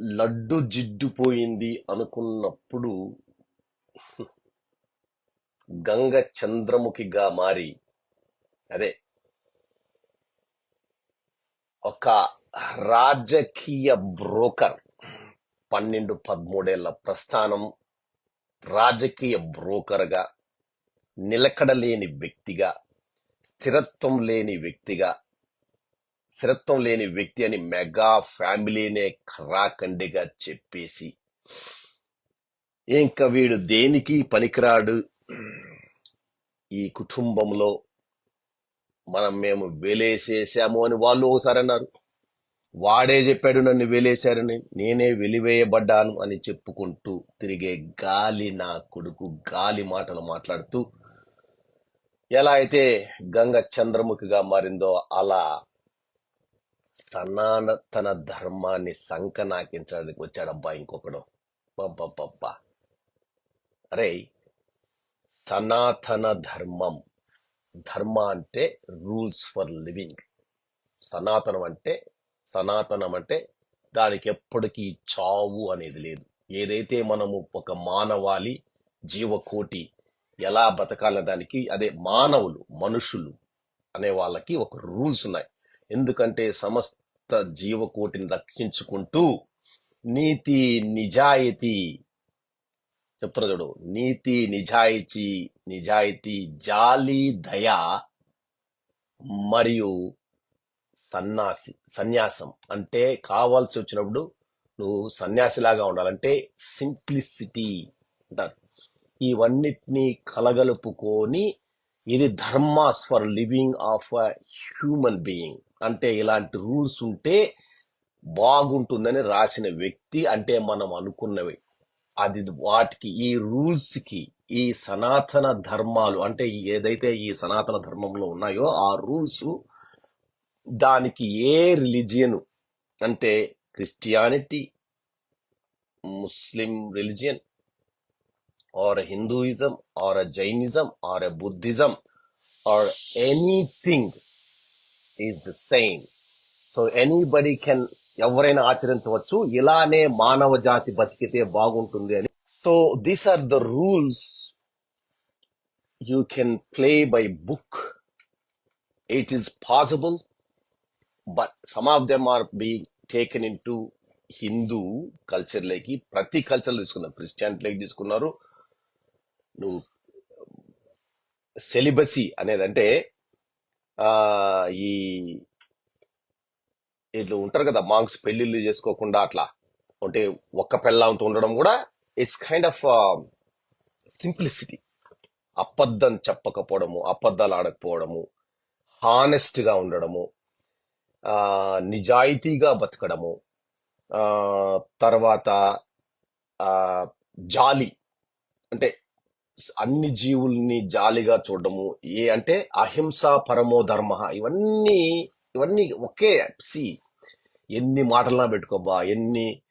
లడ్డు జిడ్డుపోయింది అనుకున్నప్పుడు గంగ చంద్రముఖిగా మారి అదే ఒక రాజకీయ బ్రోకర్ పన్నెండు పదమూడేళ్ళ ప్రస్థానం రాజకీయ బ్రోకర్గా నిలకడలేని వ్యక్తిగా స్థిరత్వం లేని వ్యక్తిగా స్థిరత్వం లేని వ్యక్తి అని మెగా ఫ్యామిలీనే క్రాకండిగా చెప్పేసి ఇంకా వీడు దేనికి పనికిరాడు? ఈ కుటుంబంలో మనం మేము వెలేసేసాము అని వాళ్ళు ఒకసారి అన్నారు. వాడే చెప్పాడు నన్ను వెలేశారని నేనే వెలివేయబడ్డాను అని చెప్పుకుంటూ తిరిగే గాలి నా కొడుకు గాలి మాటలు మాట్లాడుతూ ఎలా అయితే గంగ చంద్రముఖిగా మారిందో అలా సనాతన ధర్మాన్ని సంకనాకించడానికి వచ్చాడబ్బా ఇంకొకడు. పబ్బా అరే సనాతన ధర్మం. ధర్మ అంటే రూల్స్ ఫర్ లివింగ్. సనాతనం అంటే సనాతనం అంటే దానికి ఎప్పటికీ చావు అనేది లేదు. ఏదైతే మనము ఒక మానవాళి జీవకోటి ఎలా బతకాలనే దానికి అదే మానవులు మనుషులు అనే వాళ్ళకి ఒక రూల్స్ ఉన్నాయి. ఎందుకంటే సమస్త జీవకోటిని రక్షించుకుంటూ నీతి నిజాయితీ చెప్తున్నా చూడు నీతి నిజాయితీ నిజాయితీ జాలి దయ మరియు సన్నాసి సన్యాసం. అంటే కావాల్సి వచ్చినప్పుడు నువ్వు సన్యాసిలాగా ఉండాలంటే సింప్లిసిటీ అంటారు. ఇవన్నిటినీ కలగలుపుకొని ఇది dharmas for living of a human being. అంటే ఇలాంటి రూల్స్ ఉంటే బాగుంటుందని రాసిన వ్యక్తి అంటే మనం అనుకున్నవి. అది వాటికి ఈ రూల్స్కి ఈ సనాతన ధర్మాలు అంటే ఏదైతే ఈ సనాతన ధర్మంలో ఉన్నాయో ఆ రూల్స్ దానికి ఏ రిలీజియన్ అంటే Christianity Muslim religion or Hinduism or Jainism or Buddhism or anything is the same so anybody can ఎవరైనా ఆచరించవచ్చు. ఇలానే మానవ జాతి బతికితే బాగుంటుంది అని. So these are the rules you can play by book it is possible but some of them are be taken in to Hindu culture లేకి ప్రతి కల్చర్ తీసుకున్నారు. క్రిస్టియానిటీలోకి తీసుకున్నారు. నువ్వు సెలిబసీ అనేది అంటే ఈ వీళ్ళు ఉంటారు కదా మాంగ్స్ పెళ్ళిళ్ళు చేసుకోకుండా అట్లా. అంటే ఒక్క పెళ్ళంతో ఉండడం కూడా ఇట్స్ కైండ్ ఆఫ్ సింప్లిసిటీ అబద్ధం చెప్పకపోవడము అబద్ధాలు ఆడకపోవడము హానెస్ట్గా ఉండడము నిజాయితీగా బతకడము తర్వాత జాలి. అంటే అన్ని జీవుల్ని జాలిగా చూడడము ఏ అంటే అహింస పరమో ధర్మ ఇవన్నీ ఇవన్నీ ఒకే సి. ఎన్ని మాటలన్నా పెట్టుకోబ్బా ఎన్ని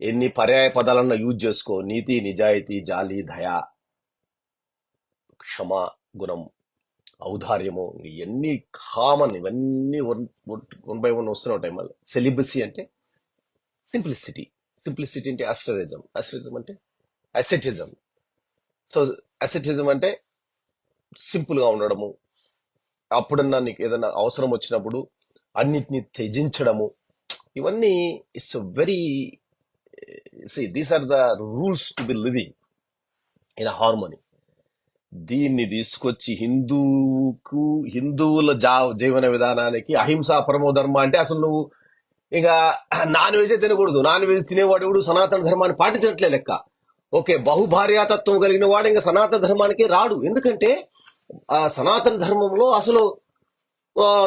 ఎన్ని పర్యాయ పదాలన్నా యూజ్ చేసుకో నీతి నిజాయితీ జాలి దయ క్షమ గుణం ఔదార్యము ఇవన్నీ కామన్ ఇవన్నీ వన్ బై వన్ వస్తూనే ఉంటాయి మళ్ళీ. సెలిబసీ అంటే సింప్లిసిటీ. సింప్లిసిటీ అంటే అస్టరిజం అస్టరిజం అంటే అసెటిజం. సో అసెటిజం అంటే సింపుల్గా ఉండడము. అప్పుడన్నా నీకు ఏదైనా అవసరం వచ్చినప్పుడు అన్నిటిని త్యజించడము. ఇవన్నీ it's very see these are the rules to be living in harmony దీన్ని తీసుకొచ్చి హిందూకు హిందువుల జా జీవన విధానానికి అహింసా పరమో ధర్మ అంటే అసలు నువ్వు ఇక నాన్ వెజ్ తినకూడదు. నాన్ వెజ్ తినేవాడు కూడా సనాతన ధర్మాన్ని పాటించట్లే లెక్క. ఓకే బహుభార్యాతత్వం కలిగిన వాడు ఇంకా సనాతన ధర్మానికి రాడు. ఎందుకంటే ఆ సనాతన ధర్మంలో అసలు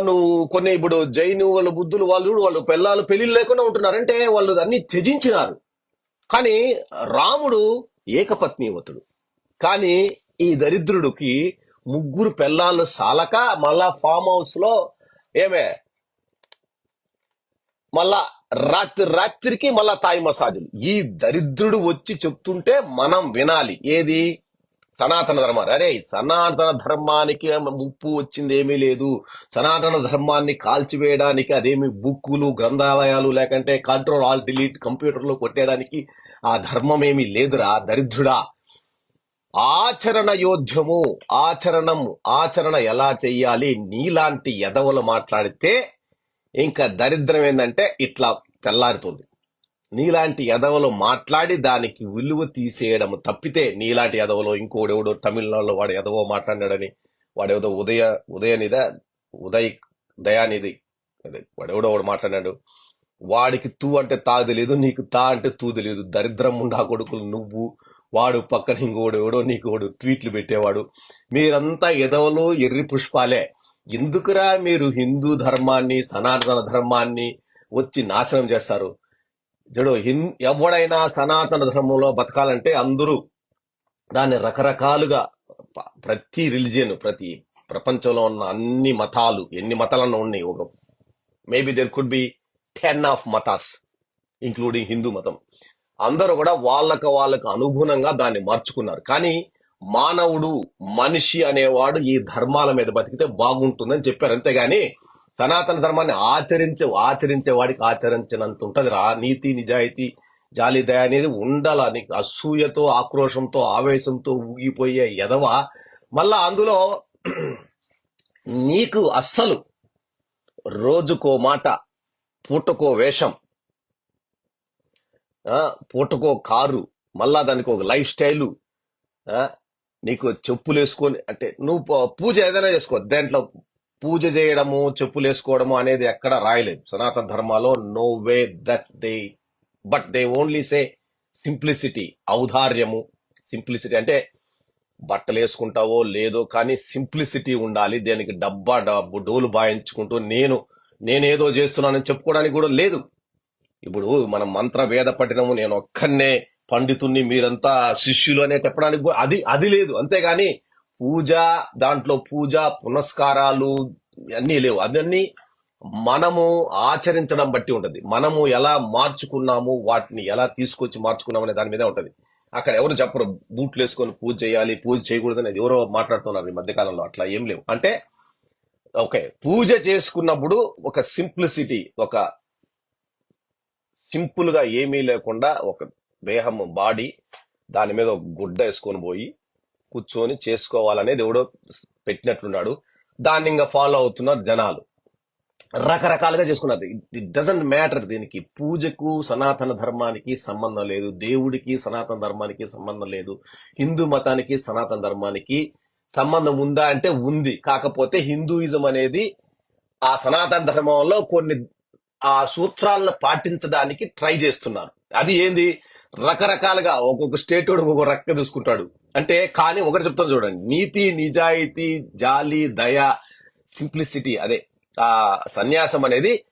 నువ్వు కొన్ని ఇప్పుడు జైను వాళ్ళు బుద్ధులు వాళ్ళు వాళ్ళు పిల్లలు పెళ్ళిళ్ళు లేకుండా ఉంటున్నారంటే వాళ్ళు అన్ని త్యజించినారు. కానీ రాముడు ఏకపత్నివతుడు కానీ ఈ దరిద్రుడికి ముగ్గురు పిల్లలు సాలక మళ్ళా ఫామ్ హౌస్లో ఏమే మళ్ళా రాత్రి రాత్రికి మళ్ళా తాయి మసాజులు. ఈ దరిద్రుడు వచ్చి చెప్తుంటే మనం వినాలి. ఏది? సనాతన ధర్మాన్ని. అరే సనాతన ధర్మానికి ముప్పు వచ్చింది ఏమీ లేదు. సనాతన ధర్మాన్ని కాల్చివేయడానికి అదేమి బుక్కులు గ్రంథాలయాలు లేకంటే కంట్రోల్ ఆల్ డిలీట్ కంప్యూటర్లో కొట్టేయడానికి ఆ ధర్మం ఏమీ లేదురా దరిద్రుడా. ఆచరణ యోధ్యము ఆచరణం ఆచరణ ఎలా చెయ్యాలి? నీలాంటి ఎదవలు మాట్లాడితే ఇంకా దరిద్రం ఏంటంటే ఇట్లా తెల్లారుతుంది. నీలాంటి ఎదవలు మాట్లాడి దానికి విలువ తీసేయడం తప్పితే నీలాంటి ఎదవలో ఇంకోడెవడో తమిళనాడులో వాడు ఎదవో మాట్లాడాడని వాడేదో ఉదయ ఉదయనిద ఉదయ్ దయానిధి అదే వాడెవడో వాడు మాట్లాడాడు వాడికి తూ అంటే తా తెలియదు నీకు తా అంటే తూ తెలియదు దరిద్రం ఉండా కొడుకులు నువ్వు వాడు పక్కన ఇంకోడు ఎవడో నీకోడు ట్వీట్లు పెట్టేవాడు. మీరంతా ఎదవలు ఎర్రి పుష్పాలే. ఎందుకురా మీరు హిందూ ధర్మాన్ని సనాతన ధర్మాన్ని వచ్చి నాశనం చేస్తారు? జడు హిన్ ఎవడైనా సనాతన ధర్మంలో బతకాలంటే అందరూ దాన్ని రకరకాలుగా ప్రతి రిలిజియన్ ప్రతి ప్రపంచంలో ఉన్న అన్ని మతాలు ఎన్ని మతాలన్నా ఉన్నాయి. ఒక maybe there could be ten of మతాస్ including Hindu మతం. అందరూ కూడా వాళ్ళకు వాళ్ళకు అనుగుణంగా దాన్ని మార్చుకున్నారు. కానీ మానవుడు మనిషి అనేవాడు ఈ ధర్మాల మీద బతికితే బాగుంటుందని చెప్పారు. అంతేగాని సనాతన ధర్మాన్ని ఆచరించే ఆచరించే వాడికి ఆచరించినంత ఉంటది రా నీతి నిజాయితీ జాలి దయ అనేది ఉండాల? నీకు అసూయతో ఆక్రోషంతో ఆవేశంతో ఊగిపోయే ఎదవ. మళ్ళా అందులో నీకు అస్సలు రోజుకో మాట పూటకో వేషం పూటకో కారు మళ్ళా దానికి ఒక లైఫ్ స్టైలు నీకు చెప్పులు వేసుకొని అంటే నువ్వు పూజ ఏదైనా చేసుకో. దాంట్లో పూజ చేయడము చెప్పులు వేసుకోవడము అనేది ఎక్కడ రాయలేదు. సనాతన ధర్మాలో no way that they but they only say simplicity ఔదార్యము simplicity అంటే బట్టలు వేసుకుంటావో లేదో కానీ సింప్లిసిటీ ఉండాలి. దేనికి డబ్బా డబ్బు డోలు బాయించుకుంటూ నేను నేనేదో చేస్తున్నానని చెప్పుకోవడానికి కూడా లేదు. ఇప్పుడు మనం మంత్ర వేద పఠనము నేను ఒక్కనే పండితుణ్ణి మీరంతా శిష్యులు అనే చెప్పడానికి కూడా అది అది లేదు. అంతేగాని పూజ దాంట్లో పూజ పునస్కారాలు అన్నీ లేవు. అవన్నీ మనము ఆచరించడం బట్టి ఉంటది. మనము ఎలా మార్చుకున్నాము వాటిని ఎలా తీసుకొచ్చి మార్చుకున్నాము అనే దాని మీదే ఉంటది. అక్కడ ఎవరు చెప్పరు బూట్లు వేసుకొని పూజ చేయాలి పూజ చేయకూడదు అనేది ఎవరో మాట్లాడుతున్నారు ఈ మధ్యకాలంలో. అట్లా ఏం లేవు. అంటే ఓకే పూజ చేసుకున్నప్పుడు ఒక సింప్లిసిటీ ఒక సింపుల్గా ఏమీ లేకుండా ఒక దేహం బాడీ దాని మీద ఒక గుడ్డ వేసుకొని పోయి కూర్చొని చేసుకోవాలనే దేవుడు పెట్టినట్లున్నాడు. దాన్ని ఇంకా ఫాలో అవుతున్నారు జనాలు. రకరకాలుగా చేసుకున్నారు. ఇట్ డజంట్ మ్యాటర్ దీనికి పూజకు సనాతన ధర్మానికి సంబంధం లేదు. దేవుడికి సనాతన ధర్మానికి సంబంధం లేదు. హిందూ మతానికి సనాతన ధర్మానికి సంబంధం ఉందా అంటే ఉంది. కాకపోతే హిందూయిజం అనేది ఆ సనాతన ధర్మంలో కొన్ని ఆ సూత్రాలను పాటించడానికి ట్రై చేస్తున్నారు. అది ఏంది? రకరకాలుగా ఒక్కొక్క స్టేట్ వాడు ఒక్కొక్క రక్క చూసుకుంటాడు. అంటే కానీ ఒకటి చెప్తాను చూడండి. నీతి నిజాయితీ జాలి దయ సింప్లిసిటీ అదే. ఆ సన్యాసం అనేది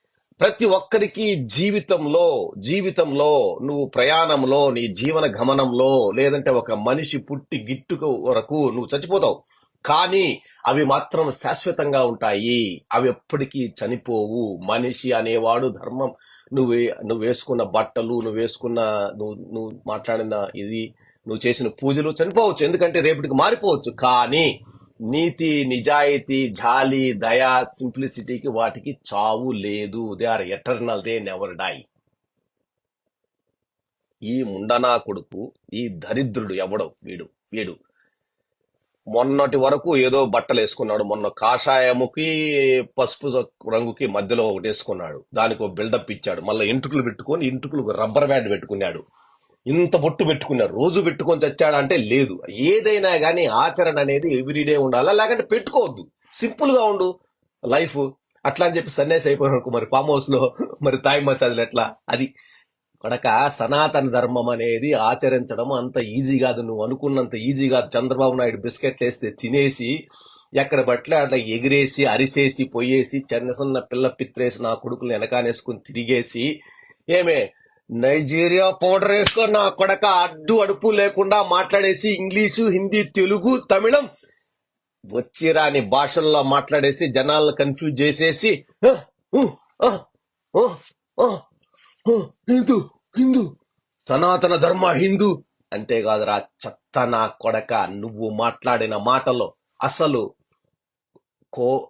ప్రతి ఒక్కరికి జీవితంలో జీవితంలో నువ్వు ప్రయాణంలో నీ జీవన గమనంలో లేదంటే ఒక మనిషి పుట్టి గిట్టుకు వరకు నువ్వు చచ్చిపోతావు. కానీ అవి మాత్రం శాశ్వతంగా ఉంటాయి. అవి ఎప్పటికీ చనిపోవు. మనిషి అనేవాడు ధర్మం. నువ్వు నువ్వు వేసుకున్న బట్టలు నువ్వు వేసుకున్న నువ్వు నువ్వు మాట్లాడిన ఇది నువ్వు చేసిన పూజలు చనిపోవచ్చు. ఎందుకంటే రేపటికి మారిపోవచ్చు. కానీ నీతి నిజాయితీ జాలి దయ సింప్లిసిటీకి వాటికి చావు లేదు. They are eternal they never die ఈ ముండనా కొడుకు ఈ దరిద్రుడు ఎవడో వీడు వీడు. మొన్నటి వరకు ఏదో బట్టలు వేసుకున్నాడు. మొన్న కాషాయముకి పసుపు రంగుకి మధ్యలో ఒకటి వేసుకున్నాడు. దానికి ఒక బిల్డప్ ఇచ్చాడు. మళ్ళీ ఇంటుకులు పెట్టుకొని ఇంటుకులు రబ్బర్ బ్యాండ్ పెట్టుకున్నాడు. ఇంత బొట్టు పెట్టుకున్నాడు. రోజు పెట్టుకొని చచ్చాడు అంటే లేదు. ఏదైనా కానీ ఆచరణ అనేది ఎవ్రీడే ఉండాలా? లేకంటే పెట్టుకోవద్దు. సింపుల్గా ఉండు. లైఫ్. అట్లా అని చెప్పి సన్యాసి అయిపోయినాడు మరి ఫామ్ హౌస్లో మరి తాయి మసాజులు ఎట్లా? అది. కొడక సనాతన ధర్మం అనేది ఆచరించడం అంత ఈజీ కాదు. నువ్వు అనుకున్నంత ఈజీ కాదు. చంద్రబాబు నాయుడు బిస్కెట్లు వేస్తే తినేసి ఎక్కడ బట్లే అట్లా ఎగిరేసి అరిసేసి పొయ్యేసి చిన్న చిన్న పిల్ల పిత్రేసి నా కొడుకులు వెనకానేసుకుని తిరిగేసి ఏమే నైజీరియా పౌడర్ వేసుకొని నా కొడక అడ్డు అడుపు లేకుండా మాట్లాడేసి ఇంగ్లీషు హిందీ తెలుగు తమిళం వచ్చిరాని భాషల్లో మాట్లాడేసి జనాలను కన్ఫ్యూజ్ చేసేసి హిందూ హిందూ. సనాతన ధర్మ హిందూ. అంతేకాదురా చెత్త నా కొడక నువ్వు మాట్లాడిన మాటలో అసలు కో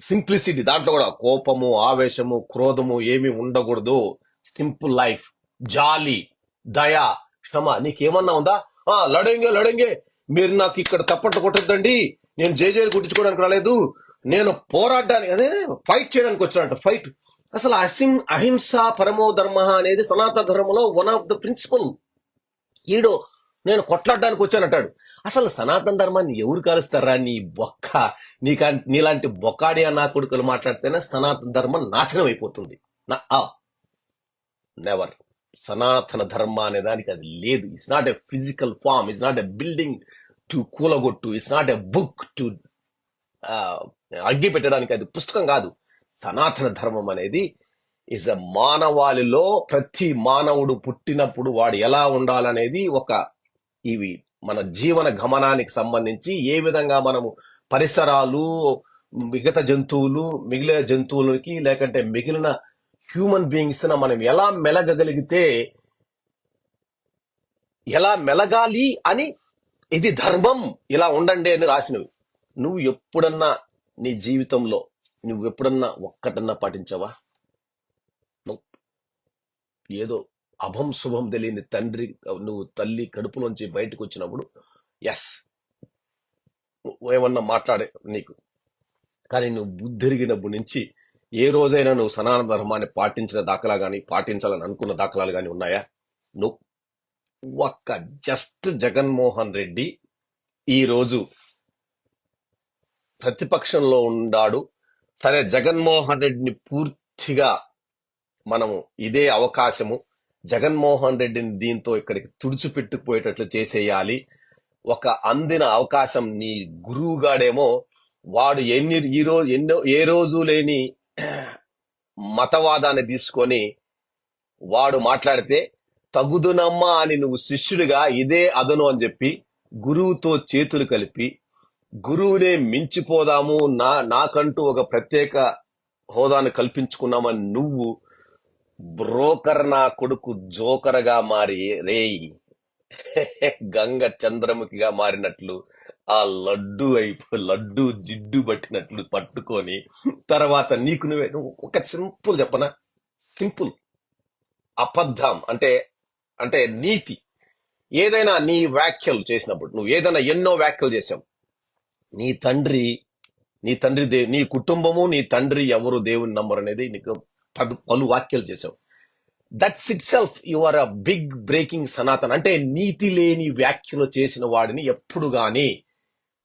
సింప్లిసిటీ దాంట్లో కూడా కోపము ఆవేశము క్రోధము ఏమి ఉండకూడదు. సింపుల్ లైఫ్ జాలి దయ క్షమ. నీకేమన్నా ఉందా? ఆ లడంగే లడంగే. మీరు నాకు ఇక్కడ తప్పట్టు కొట్టద్దండి. నేను జేజేలు కుట్టించుకోవడానికి రాలేదు. నేను పోరాడడానికి అదే ఫైట్ చేయడానికి వచ్చానంట ఫైట్. అసలు అసిం అహింస పరమో ధర్మ అనేది సనాతన ధర్మంలో వన్ ఆఫ్ ద ప్రిన్సిపల్ ఈడు నేను కొట్లాడడానికి వచ్చానంటాడు అసలు సనాతన ధర్మాన్ని ఎవరు కలుస్తారా? నీ బొక్క నీకా నీలాంటి బొక్కాడి అన్న కొడుకులు మాట్లాడితేనే సనాతన ధర్మం నాశనం అయిపోతుంది. నెవర్ సనాతన ధర్మ అనే దానికి అది లేదు. It's not a physical form it's not a building to కూలగొట్టు. It's not a book to అగ్గి పెట్టడానికి అది పుస్తకం కాదు. సనాతన ధర్మం అనేది ఇస్ అ మానవాళిలో ప్రతి మానవుడు పుట్టినప్పుడు వాడు ఎలా ఉండాలనేది ఒక ఇవి మన జీవన గమనానికి సంబంధించి ఏ విధంగా మనము పరిసరాలు మిగతా జంతువులు మిగిలిన జంతువులకి లేకంటే మిగిలిన హ్యూమన్ బీయింగ్స్ మనం ఎలా మెలగగలిగితే ఎలా మెలగాలి అని ఇది ధర్మం. ఇలా ఉండండి అని రాసినవి. నువ్వు ఎప్పుడన్నా నీ జీవితంలో నువ్వు ఎప్పుడన్నా ఒక్కటన్నా పాటించావా? ఏదో అభం శుభం తెలియని తండ్రి నువ్వు తల్లి కడుపులోంచి బయటకు వచ్చినప్పుడు ఎస్ ఏమన్నా మాట్లాడే నీకు. కానీ నువ్వు బుద్ధిరిగినప్పటి నుంచి ఏ రోజైనా నువ్వు సనాతన ధర్మాన్ని పాటించిన దాఖలా కానీ పాటించాలని అనుకున్న దాఖలాలు కానీ ఉన్నాయా? నువ్వు ఒక్క జస్ట్ జగన్మోహన్ రెడ్డి ఈ రోజు ప్రతిపక్షంలో ఉండాడు సరే జగన్మోహన్ రెడ్డిని పూర్తిగా మనము ఇదే అవకాశము. జగన్మోహన్ రెడ్డిని దీంతో ఇక్కడికి తుడిచిపెట్టుకుపోయేటట్లు చేసేయాలి. ఒక అందిన అవకాశం నీ గురువుగాడేమో వాడు ఎన్ని ఈ రోజు ఎన్నో ఏ రోజు లేని మతవాదాన్ని తీసుకొని వాడు మాట్లాడితే తగుదునమ్మా అని నువ్వు శిష్యుడిగా ఇదే అదను అని చెప్పి గురువుతో చేతులు కలిపి గురువునే మించిపోదాము. నా నాకంటూ ఒక ప్రత్యేక హోదాను కల్పించుకున్నామని నువ్వు బ్రోకర్ నా కొడుకు జోకర్గా మారి రేయ్ గంగ చంద్రముఖిగా మారినట్లు ఆ లడ్డు అయిపో లడ్డు జిడ్డు పట్టినట్లు పట్టుకొని తర్వాత నీకు నువ్వే నువ్వు ఒక సింపుల్ చెప్పనా? సింపుల్. అబద్ధం. అంటే అంటే నీతి. ఏదైనా నీ వ్యాఖ్యలు చేసినప్పుడు నువ్వు ఏదైనా ఎన్నో వ్యాఖ్యలు చేసావు నీ తండ్రి నీ తండ్రి దే నీ కుటుంబము నీ తండ్రి ఎవరు దేవుని నమ్మరు అనేది నీకు పలు పలు వాక్యాలు చేసావు that's it self you are a big breaking Sanatan. అంటే నీతి లేని వ్యాఖ్యలు చేసిన వాడిని ఎప్పుడు గాని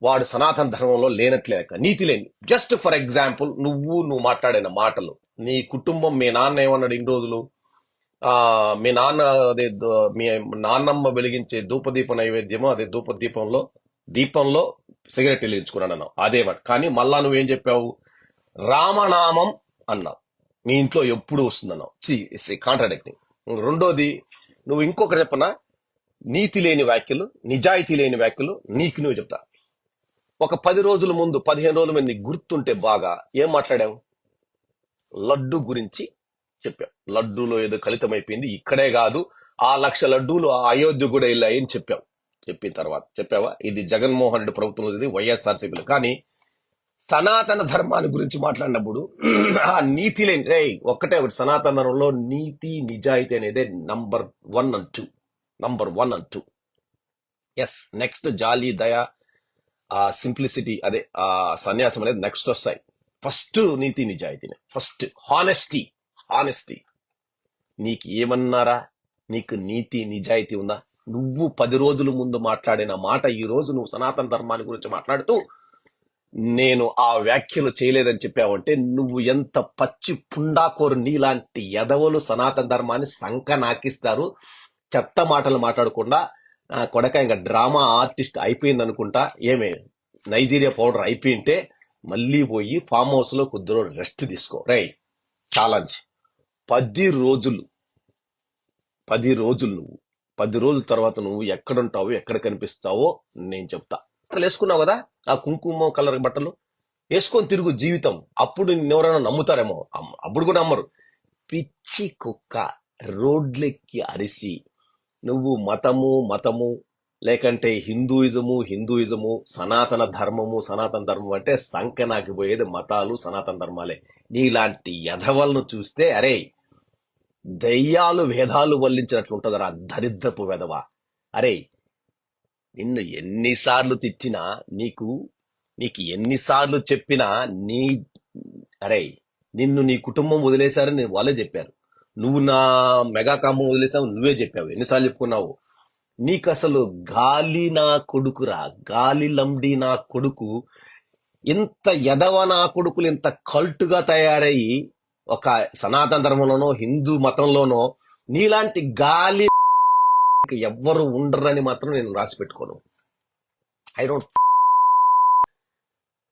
వాడు సనాతన ధర్మంలో లేనట్లే నీతి లేని. జస్ట్ ఫర్ ఎగ్జాంపుల్ నువ్వు నువ్వు మాట్లాడిన మాటలు. నీ కుటుంబం మీ నాన్న ఏమన్నాడు ఇన్ని రోజులు? ఆ మీ నాన్న అదే దో- మీ నాన్నమ్మ వెలిగించే ధూపదీప నైవేద్యము అదే ధూపదీపంలో దీపంలో సిగరెట్ వెలిగించుకున్నాను అన్నావు అదే వాడు. కానీ మళ్ళా నువ్వేం చెప్పావు? రామనామం అన్నావు. మీ ఇంట్లో ఎప్పుడు వస్తుందన్నావు. కాంట్రాడిక్టింగ్ రెండోది నువ్వు ఇంకొకటి చెప్పనా? నీతి లేని వ్యాఖ్యలు నిజాయితీ లేని వ్యాఖ్యలు నీకు నువ్వు చెప్తా. ఒక పది రోజుల ముందు పదిహేను రోజుల ముందు గుర్తుంటే బాగా ఏం మాట్లాడావు? లడ్డు గురించి చెప్పావు. లడ్డూలో ఏదో కలితమైపోయింది. ఇక్కడే కాదు ఆ లక్ష లడ్డూలు ఆ అయోధ్య కూడా వెళ్ళాయని చెప్పాం చెప్పావు. చెప్పిన తర్వాత. చెప్పావా? ఇది జగన్మోహన్ రెడ్డి ప్రభుత్వం ఇది వైఎస్ఆర్సీపీలో. కానీ సనాతన ధర్మాన్ని గురించి మాట్లాడినప్పుడు ఆ నీతి లేని రే ఒక్కటే ఒకటి. సనాతన ధర్మంలో నీతి నిజాయితీ అనేది number one and two. Number one and two. Yes next జాలి దయ ఆ సింప్లిసిటీ అదే ఆ సన్యాసం అనేది నెక్స్ట్ వస్తాయి. ఫస్ట్ నీతి నిజాయితీనే ఫస్ట్ హానెస్టీ హానెస్టీ నీకు ఏమన్నారా? నీకు నీతి నిజాయితీ ఉందా? నువ్వు పది రోజుల ముందు మాట్లాడిన మాట ఈ రోజు నువ్వు సనాతన ధర్మాన్ని గురించి మాట్లాడుతూ నేను ఆ వ్యాఖ్యలు చేయలేదని చెప్పావంటే నువ్వు ఎంత పచ్చి పుండాకోరు నీలాంటి ఎదవలు సనాతన ధర్మాన్ని సంక నాకిస్తారు చెత్త మాటలు మాట్లాడకుండా కొడక ఇంకా డ్రామా ఆర్టిస్ట్ అయిపోయింది అనుకుంటా ఏమే నైజీరియా పౌడర్ అయిపోయింటే మళ్ళీ పోయి ఫామ్ హౌస్లో కొద్ది రోజులు రెస్ట్ తీసుకో. రై ఛాలెంజ్ పది రోజులు పది రోజులు నువ్వు పది రోజుల తర్వాత నువ్వు ఎక్కడుంటావో ఎక్కడ కనిపిస్తావో నేను చెప్తా. బట్టలు వేసుకున్నావు కదా ఆ కుంకుమ కలర్ బట్టలు వేసుకొని తిరుగు జీవితం. అప్పుడు ఎవరైనా నమ్ముతారేమో? అప్పుడు కూడా నమ్మరు. పిచ్చి కుక్క రోడ్లెక్కి అరిసి నువ్వు మతము మతము లేకంటే హిందూయిజము హిందూయిజము సనాతన ధర్మము సనాతన ధర్మం అంటే సంకనాకి పోయేది మతాలు సనాతన ధర్మాలే. నీలాంటి యధవలను చూస్తే అరే దయ్యాలు వేదాలు వల్లించినట్లుంటదరా దరిద్రపు వెధవ. అరే నిన్ను ఎన్నిసార్లు తిట్టినా నీకు నీకు ఎన్నిసార్లు చెప్పినా నీ అరే నిన్ను నీ కుటుంబం వదిలేశారని వాళ్ళే చెప్పారు. నువ్వు నా మెగా కాంబం వదిలేసావు నువ్వే చెప్పావు. ఎన్నిసార్లు చెప్పుకున్నావు? నీకు అసలు గాలి నా కొడుకురా గాలి లండి నా కొడుకు. ఇంత ఎదవ నా కొడుకులు ఇంత కల్టుగా తయారయ్యి ఒక సనాతన ధర్మంలోనో హిందూ మతంలోనో నీలాంటి గాలి ఎవ్వరు ఉండరని మాత్రం నేను రాసి పెట్టుకోను. I don't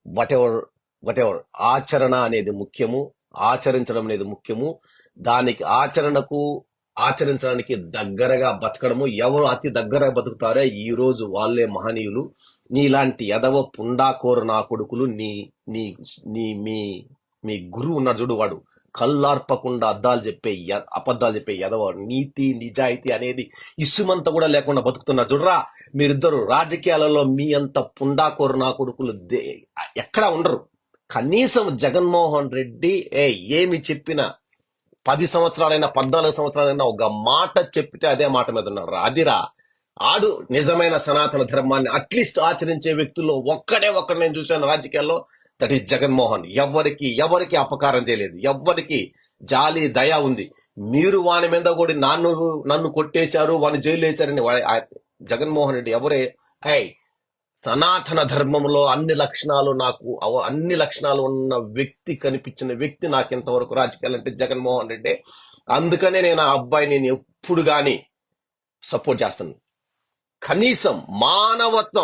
whatever whatever ఆచరణ అనేది ముఖ్యము ఆచరించడం అనేది ముఖ్యము. దానికి ఆచరణకు ఆచరించడానికి దగ్గరగా బతకడము. ఎవరు అతి దగ్గరగా బతుకుతారో ఈ రోజు వాళ్ళే మహనీయులు. నీలాంటి ఎదవ పుండాకోరు నా కొడుకులు నీ నీ నీ మీ మీ గురువు ఉన్నాడు చూడు వాడు. కళ్ళార్పకుండా అద్దాలు చెప్పే య- అబద్ధాలు చెప్పే ఎదవారు నీతి నిజాయితీ అనేది ఇసుమంత కూడా లేకుండా బతుకుతున్నారు. చూడరా మీరిద్దరు రాజకీయాలలో మీ అంత పుండాకోరు నా కొడుకులు దే- ఎక్కడా ఉండరు. కనీసం జగన్మోహన్ రెడ్డి ఏ ఏమి చెప్పినా పది సంవత్సరాలైనా పద్నాలుగు సంవత్సరాలైనా ఒక మాట చెప్పితే అదే మాట మీద ఉన్నారు. అదిరా ఆడు నిజమైన సనాతన ధర్మాన్ని అట్లీస్ట్ ఆచరించే వ్యక్తుల్లో ఒక్కడే ఒక్కడు నేను చూశాను రాజకీయాల్లో. దట్ ఈస్ జగన్మోహన్ ఎవరికి ఎవరికి అపకారం చేయలేదు. ఎవరికి జాలి దయ ఉంది. మీరు వాని మీద కూడా నన్ను నన్ను కొట్టేశారు వాని జైలు వేశారని జగన్మోహన్ రెడ్డి ఎవరే? ఐ సనాతన ధర్మంలో అన్ని లక్షణాలు నాకు అవ- అన్ని లక్షణాలు ఉన్న వ్యక్తి కనిపించిన వ్యక్తి నాకు ఇంతవరకు రాజకీయాలు అంటే జగన్మోహన్ రెడ్డి. అందుకనే నేను ఆ అబ్బాయి నేను ఎప్పుడు కానీ సపోర్ట్ చేస్తాను. కనీసం మానవత్వం